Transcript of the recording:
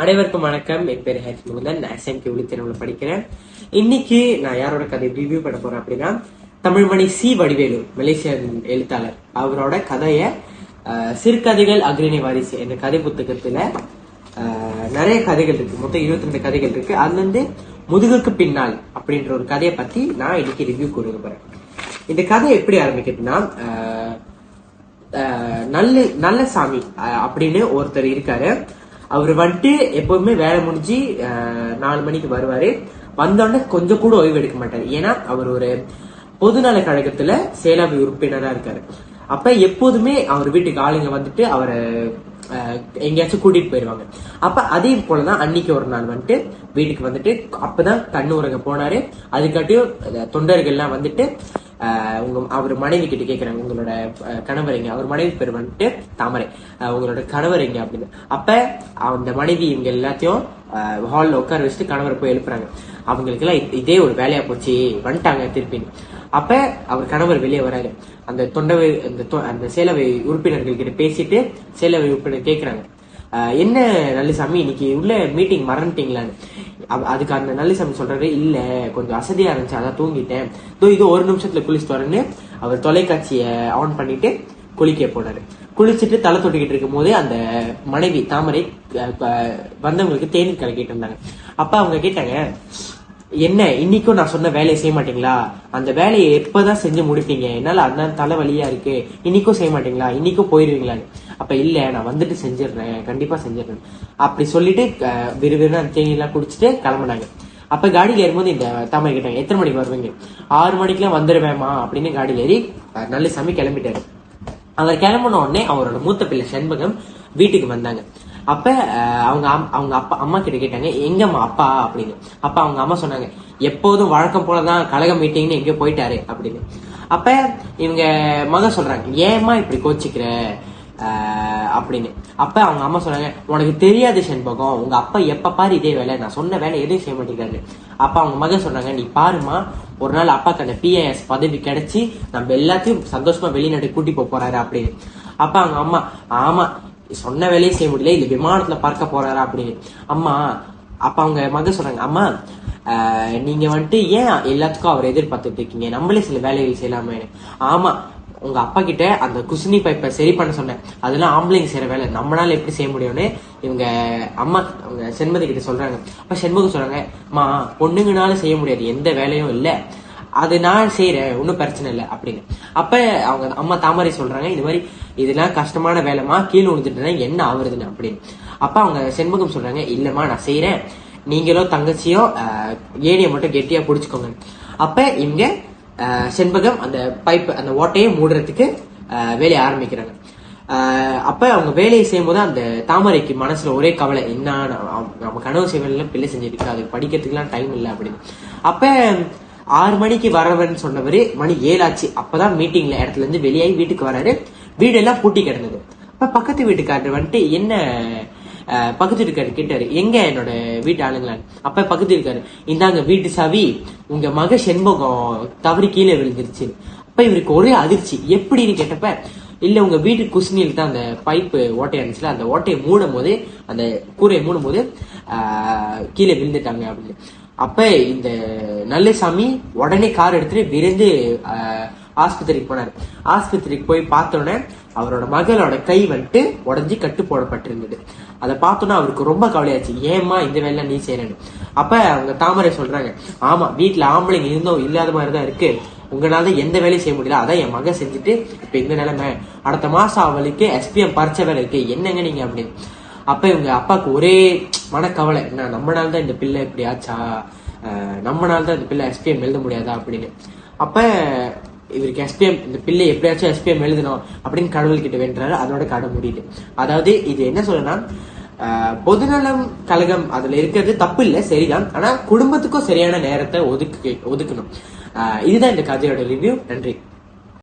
அனைவருக்கும் வணக்கம். என் பேர் ஹரிஷ் முகுந்தன். நான் எஸ்எம்கே ஒளித்திறவுல படிக்கிறேன். இன்னைக்கு நான் யாரோட கதை ரிவ்யூ பண்ண போறேன் அப்படின்னா தமிழ்மணி சி. வடிவேலு மலேசிய எழுத்தாளர். அவரோட கதையை சிறுகதைகள் அக்ரிணி வாரிசு என்ற கதை புத்தகத்துல நிறைய கதைகள் இருக்கு. மொத்தம் இருபத்தி ரெண்டு கதைகள் இருக்கு. அதுலேருந்து முதுகுக்கு பின்னால் அப்படின்ற ஒரு கதையை பத்தி நான் இன்னைக்கு ரிவ்யூ கொடுக்க போறேன். இந்த கதை எப்படி ஆரம்பிக்குதுன்னா நல்ல நல்ல சாமி அப்படின்னு ஒருத்தர் இருக்காரு. அவர் வந்துட்டு எப்பவுமே வேலை முடிஞ்சு நாலு மணிக்கு வருவாரு. வந்தோடனே கொஞ்சம் கூட ஓய்வு எடுக்க மாட்டாரு. ஏன்னா அவர் ஒரு பொதுநல கழகத்துல சேலாவி உறுப்பினரா இருக்காரு. அப்ப எப்போதுமே அவர் வீட்டுக்கு ஆளுங்க வந்துட்டு அவரை எங்கேயாச்சும் கூட்டிட்டு போயிருவாங்க. அப்ப அதே போலதான் அன்னைக்கு ஒரு நாள் வந்துட்டு வீட்டுக்கு வந்துட்டு அப்பதான் கண்ணு உறங்க போனாரு. அதுக்காட்டியும் அஹ், தொண்டர்கள்லாம் வந்துட்டு உங்க அவர் மனைவி கிட்ட கேக்குறாங்க உங்களோட கணவர் எங்க? அவர் மனைவி பேர் வந்துட்டு தாமரை. உங்களோட கணவர் எங்க அப்படின்னு. அப்ப அந்த மனைவி இவங்க எல்லாத்தையும் ஹால்ல உட்கார வச்சுட்டு கணவரை போய் எழுப்புறாங்க. அவங்களுக்கு எல்லாம் இதே ஒரு வேலையா போச்சு வந்துட்டாங்க திருப்பி. அப்ப அவர் கணவர் வெளியே வராரு. அந்த தொண்டவை அந்த தொ- அந்த சேலவை உறுப்பினர்கள் கிட்ட பேசிட்டு சேலவை உறுப்பினர் கேக்குறாங்க. என்ன நல்லிசாமி இன்னைக்கு உள்ள மீட்டிங் மறந்துட்டீங்களான்னு அதுக்கு அந்த நல்லிசாமி சொல்றாரு இல்ல. கொஞ்சம் அசதியா இருந்துச்சு அதான் தூங்கிட்டேன். தோ இது ஒரு நிமிஷத்துல குளிச்சுட்டு வரேன்னு அவர் தொலைக்காட்சியை ஆன் பண்ணிட்டு குளிக்க போனாரு. குளிச்சுட்டு தலை தொட்டிக்கிட்டு இருக்கும் போதே அந்த மனைவி தாமரை வந்தவங்களுக்கு தேநீர் கலக்கிட்டு இருந்தாங்க. அப்ப அவங்க கேட்டாங்க என்ன இன்னைக்கும் நான் சொன்ன வேலையை செய்ய மாட்டீங்களா? அந்த வேலையை எப்பதான் செஞ்சு முடிப்பீங்க? என்னால அதான் தலைவலியா இருக்கு. இன்னைக்கும் செய்ய மாட்டீங்களா? இன்னைக்கும் போயிருவீங்களான்னு. அப்ப இல்லை நான் வந்துட்டு செஞ்சிடுறேன் கண்டிப்பா செஞ்சிடுறேன். அப்படி சொல்லிட்டு விறுவிறுனா விறுவிறுன்னு அந்த தேநீர் குடிச்சிட்டு கிளம்புனாங்க. அப்ப காடியில் ஏறும்போது இந்த தாமரை கேட்டாங்க எத்தனை மணிக்கு வருவீங்க? ஆறு மணிக்கெல்லாம் வந்துடுவேமா அப்படின்னு காடியில் ஏறி நல்ல சாமி கிளம்பிட்டாரு. அவர் கிளம்பின உடனே அவரோட மூத்த பிள்ளை செண்பகம் வீட்டுக்கு வந்தாங்க. அப்ப அஹ், அவங்க அம்- அவங்க அப்பா அம்மா கிட்ட கேட்டாங்க எங்கம்மா அப்பா? அப்படின்னு. அப்ப அவங்க அம்மா சொன்னாங்க எப்போதும் வழக்கம் போலதான் கழக மீட்டிங்னு எங்கேயோ போயிட்டாரு அப்படின்னு. அப்ப இவங்க மக சொல்றாங்க ஏமா இப்படி கோச்சிக்கிற? அப்படின்னு. அப்ப அவங்க அம்மா சொன்னாங்க உனக்கு தெரியாது செண்பகம். உங்க அப்பா எப்ப பாரு இதே வேலை. நான் சொன்ன வேலை எதையும் செய்ய மாட்டேங்கிறாரு. அப்ப அவங்க மகன் சொன்னாங்க நீ பாருமா ஒரு நாள் அப்பாக்கான பிஐஎஸ் பதவி கிடைச்சி நம்ம எல்லாத்தையும் சந்தோஷமா வெளிநாட்டு கூட்டி போக போறாரு அப்படின்னு. அப்ப அவங்க அம்மா ஆமா சொன்ன வேலையை செய்ய முடியல. இது விமானத்துல பார்க்க போறாரா? அப்படின்னு. அம்மா அப்ப அவங்க மகன் சொல்றாங்க அம்மா நீங்க வந்துட்டு ஏன் எல்லாத்துக்கும் அவர் எதிர்பார்த்துட்டு இருக்கீங்க? நம்மளே சில வேலைகள் செய்யலாமே ஆமா உங்க அப்பா கிட்ட அந்த குசினி பைப்பை சரி பண்ண சொன்னேன். அதெல்லாம் ஆம்பளைங்க செய்யற வேலை. நம்மளால எப்படி செய்ய முடியும்னு இவங்க அம்மா அவங்க செண்மதி கிட்ட சொல்றாங்க. அப்ப செண்முகம் சொல்றாங்க அம்மா பொண்ணுங்கனால செய்ய முடியாது. எந்த வேலையும் இல்லை. அது நான் செய்யறேன் ஒன்றும் பிரச்சனை இல்லை. அப்படின்னு. அப்ப அவங்க அம்மா தாமரை சொல்றாங்க இது மாதிரி இதெல்லாம் கஷ்டமான வேலைமா கீழே விழுந்துட்டுனா என்ன ஆகுறதுன்னு அப்படின்னு. அப்ப அவங்க செண்முகம் சொல்றாங்க இல்லம்மா நான் செய்யறேன் நீங்களும் தங்கச்சியும் ஏனியை மட்டும் கெட்டியா புடிச்சுக்கோங்க. அப்ப இவங்க செண்பகம் அந்த பைப் அந்த ஓட்டையை மூடுறதுக்கு வேலையை ஆரம்பிக்கிறாங்க. அப்ப அவங்க வேலையை செய்யும்போது அந்த தாமரைக்கு மனசுல ஒரே கவலை என்ன நம்ம- கனவு செய்வதில் பிள்ளை செஞ்சிருக்கு அது படிக்கிறதுக்குலாம் டைம் இல்லை அப்படின்னு. அப்ப ஆறு மணிக்கு வரவன் சொன்னவரு மணி ஏழாச்சு அப்பதான் மீட்டிங்ல இடத்துல இருந்து வெளியாகி வீட்டுக்கு வராரு. வீடெல்லாம் பூட்டி கிடந்தது. அப்ப பக்கத்து வீட்டுக்காரர் வந்துட்டு என்ன பக்கத்து வீட்டுக்காரர் கேட்டாரு எங்க என்னோட வீட்டு ஆளுங்களான்னு அப்ப பக்கத்து இருக்காரு இந்தாங்க வீட்டு சாவி உங்க மக செண்பகம் தவறி கீழே விழுந்துருச்சு. அப்ப இவருக்கு ஒரே அதிர்ச்சி. எப்படின்னு கேட்டப்ப இல்ல உங்க வீட்டு குசினியில் தான் அந்த பைப்பு ஓட்டை இருந்துச்சுல அந்த ஓட்டையை மூடும் போது அந்த கூரையை மூடும் போது கீழே விழுந்துட்டாங்க. அப்படின்னு அப்ப இந்த நல்லசாமி உடனே கார் எடுத்துட்டு விரைந்து ஆஹ், ஆஸ்பத்திரிக்கு போனார். ஆஸ்பத்திரிக்கு போய் பார்த்தோன்னே அவரோட மகளோட கை வந்துட்டு உடஞ்சி கட்டு போடப்பட்டிருந்தது. அதை பார்த்தோன்னா அவருக்கு ரொம்ப கவலையாச்சு. ஏம்மா இந்த வேலை நீ செய்யறேன்னு அப்ப அவங்க தாமரை சொல்றாங்க ஆமா வீட்டுல ஆம்பளைங்க இருந்தோம் இல்லாத மாதிரி தான் இருக்கு. உங்களால எந்த வேலையும் செய்ய முடியல. அதான் என் மகன் செஞ்சுட்டு இப்ப இந்த நிலைமை. அடுத்த மாசம் அவளுக்கு எஸ்பிஎம் பரிச்சை வேலை இருக்கு. என்னங்க நீங்க அப்படின்னு. அப்ப இவங்க அப்பாவுக்கு ஒரே மனக்கவலை என்ன நம்மனால தான் இந்த பிள்ளை இப்படி ஆச்சா? அஹ் நம்மனால தான் இந்த பிள்ளை எஸ்பிஎம் எழுத முடியாதா? அப்படின்னு. அப்ப இவருக்கு எஸ்பிஎம் இந்த பிள்ளை எப்படியாச்சும் எஸ்பிஎம் எழுதணும் அப்படின்னு கடவுள் கிட்ட வேண்டுறாரு. அதோட கடை முடியுது அதாவது இது என்ன சொல்லுன்னா பொதுநலம் கழகம் அதுல இருக்கிறது தப்பு இல்லை சரிதான். ஆனா குடும்பத்துக்கும் சரியான நேரத்தை ஒதுக்கு ஒதுக்கணும். இதுதான் இந்த கதையோட ரிவ்யூ நன்றி.